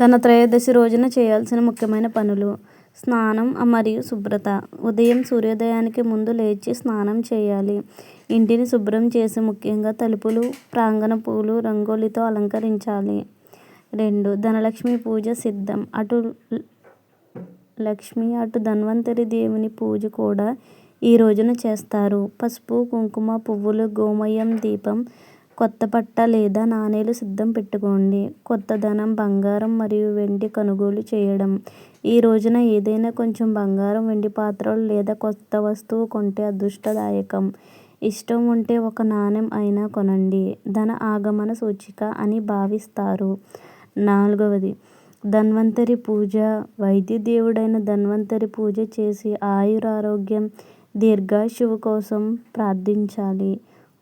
ధనత్రయోదశి రోజున చేయాల్సిన ముఖ్యమైన పనులు. స్నానం మరియు శుభ్రత. ఉదయం సూర్యోదయానికి ముందు లేచి స్నానం చేయాలి. ఇంటిని శుభ్రం చేసి ముఖ్యంగా తలుపులు ప్రాంగణ పూలు రంగోలితో అలంకరించాలి. రెండు ధనలక్ష్మి పూజ సిద్ధం. అటు లక్ష్మి అటు ధన్వంతరి దేవుని పూజ కూడా ఈ రోజున చేస్తారు. పసుపు కుంకుమ పువ్వులు గోమయం దీపం కొత్త పట్ట లేదా నాణేలు సిద్ధం పెట్టుకోండి. కొత్త ధనం బంగారం మరియు వెండి కొనుగోలు చేయడం. ఈ రోజున ఏదైనా కొంచెం బంగారం వెండి పాత్రలు లేదా కొత్త వస్తువు కొంటే అదృష్టదాయకం. ఇష్టం ఉంటే ఒక నాణెం అయినా కొనండి. ధన ఆగమన సూచిక అని భావిస్తారు. నాలుగవది. ధన్వంతరి పూజ. వైద్య దేవుడైన ధన్వంతరి పూజ చేసి ఆయురారోగ్యం దీర్ఘాయుష్షు కోసం ప్రార్థించాలి.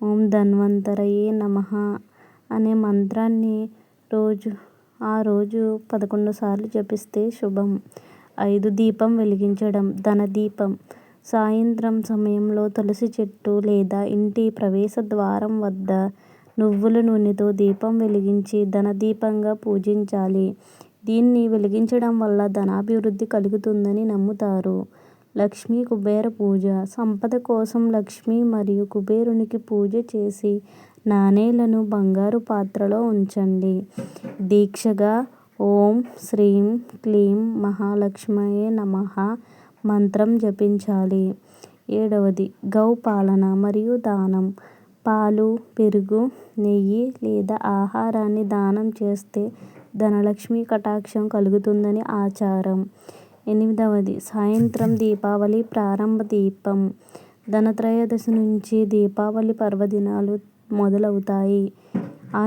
ఓం ధన్వంతరయే నమః అనే మంత్రాన్ని రోజు ఆ రోజు పదకొండు సార్లు జపిస్తే శుభం. ఐదు దీపం వెలిగించడం ధన దీపం. సాయంత్రం సమయంలో తులసి చెట్టు లేదా ఇంటి ప్రవేశ ద్వారం వద్ద నువ్వుల నూనెతో దీపం వెలిగించి ధన దీపంగా పూజించాలి. దీన్ని వెలిగించడం వల్ల ధనాభివృద్ధి కలుగుతుందని నమ్ముతారు. లక్ష్మీ కుబేర పూజ. సంపద కోసం లక్ష్మి మరియు కుబేరునికి పూజ చేసి నాణేలను బంగారు పాత్రలో ఉంచండి. దీక్షగా ఓం శ్రీం క్లీం మహాలక్ష్మయే నమః మంత్రం జపించాలి. ఏడవది గౌపాలన మరియు దానం. పాలు పెరుగు నెయ్యి లేదా ఆహారాన్ని దానం చేస్తే ధనలక్ష్మి కటాక్షం కలుగుతుందని ఆచారం. ఎనిమిదవది. సాయంత్రం దీపావళి ప్రారంభ దీపం. ధనత్రయోదశి నుంచి దీపావళి పర్వదినాలు మొదలవుతాయి.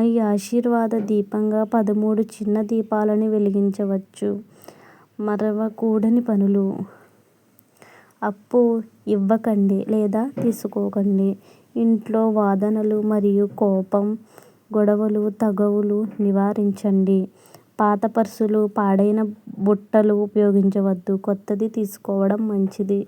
ఈ ఆశీర్వాద దీపంగా పదమూడు చిన్న దీపాలను వెలిగించవచ్చు. మరవకూడని పనులు. అప్పు ఇవ్వకండి లేదా తీసుకోకండి. ఇంట్లో వాదనలు మరియు కోపం గొడవలు తగవులు నివారించండి. పాత పర్సులు పాడైన బుట్టలు ఉపయోగించవద్దు. కొత్తది తీసుకోవడం మంచిది.